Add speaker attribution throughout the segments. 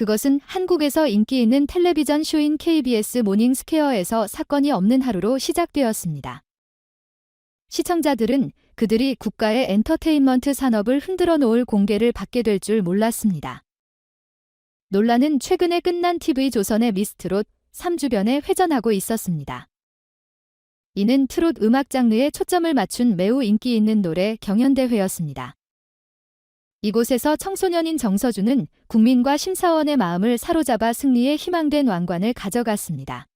Speaker 1: 그것은 한국에서 인기 있는 텔레비전 쇼인 KBS 모닝 스퀘어에서 사건이 없는 하루로 시작되었습니다. 시청자들은 그들이 국가의 엔터테인먼트 산업을 흔들어 놓을 공개를 받게 될 줄 몰랐습니다. 논란은 최근에 끝난 TV조선의 미스트롯 3주변에 회전하고 있었습니다. 이는 트롯 음악 장르에 초점을 맞춘 매우 인기 있는 노래 경연대회였습니다. 이곳에서 청소년인 정서주는 국민과 심사원의 마음을 사로잡아 승리에 희망된 왕관을 가져갔습니다.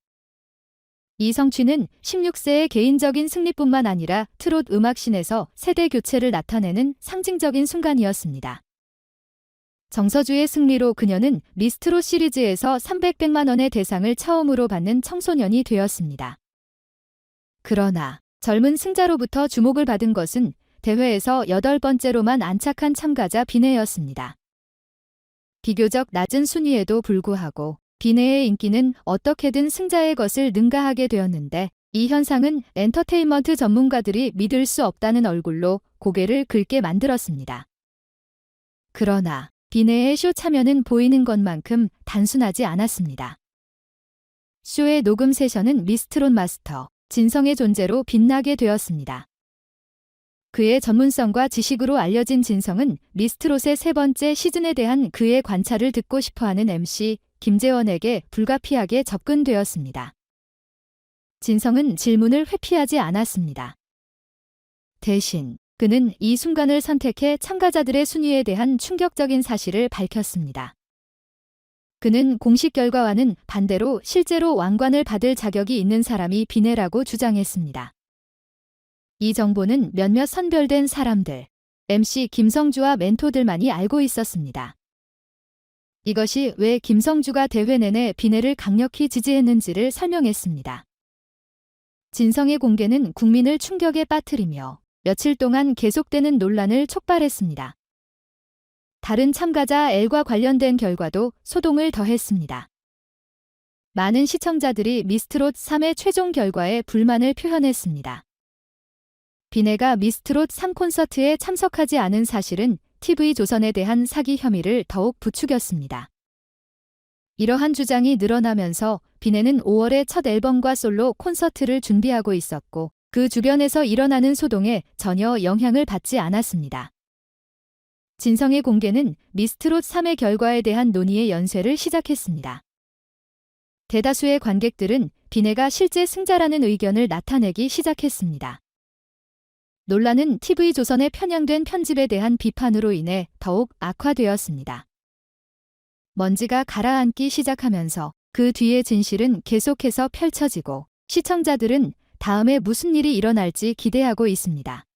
Speaker 1: 이성취는 16세의 개인적인 승리뿐만 아니라 트롯 음악신에서 세대 교체를 나타내는 상징적인 순간이었습니다. 정서주의 승리로 그녀는 미스트롯 시리즈에서 300백만 원의 대상을 처음으로 받는 청소년이 되었습니다. 그러나 젊은 승자로부터 주목을 받은 것은 대회에서 여덟 번째로만 안착한 참가자 비네였습니다. 비교적 낮은 순위에도 불구하고 비네의 인기는 어떻게든 승자의 것을 능가하게 되었는데 이 현상은 엔터테인먼트 전문가들이 믿을 수 없다는 얼굴로 고개를 긁게 만들었습니다. 그러나 비네의 쇼 참여는 보이는 것만큼 단순하지 않았습니다. 쇼의 녹음 세션은 미스트롯 마스터, 진성의 존재로 빛나게 되었습니다. 그의 전문성과 지식으로 알려진 진성은 미스트롯의 세 번째 시즌에 대한 그의 관찰을 듣고 싶어하는 MC 김재원에게 불가피하게 접근되었습니다. 진성은 질문을 회피하지 않았습니다. 대신 그는 이 순간을 선택해 참가자들의 순위에 대한 충격적인 사실을 밝혔습니다. 그는 공식 결과와는 반대로 실제로 왕관을 받을 자격이 있는 사람이 비네라고 주장했습니다. 이 정보는 몇몇 선별된 사람들, MC 김성주와 멘토들만이 알고 있었습니다. 이것이 왜 김성주가 대회 내내 비네를 강력히 지지했는지를 설명했습니다. 진성의 공개는 국민을 충격에 빠뜨리며 며칠 동안 계속되는 논란을 촉발했습니다. 다른 참가자 L과 관련된 결과도 소동을 더했습니다. 많은 시청자들이 미스트롯 3의 최종 결과에 불만을 표현했습니다. 비네가 미스트롯 3 콘서트에 참석하지 않은 사실은 TV조선에 대한 사기 혐의를 더욱 부추겼습니다. 이러한 주장이 늘어나면서 비네는 5월에 첫 앨범과 솔로 콘서트를 준비하고 있었고 그 주변에서 일어나는 소동에 전혀 영향을 받지 않았습니다. 진성의 공개는 미스트롯 3의 결과에 대한 논의의 연쇄를 시작했습니다. 대다수의 관객들은 비네가 실제 승자라는 의견을 나타내기 시작했습니다. 논란은 TV조선에 편향된 편집에 대한 비판으로 인해 더욱 악화되었습니다. 먼지가 가라앉기 시작하면서 그 뒤의 진실은 계속해서 펼쳐지고 시청자들은 다음에 무슨 일이 일어날지 기대하고 있습니다.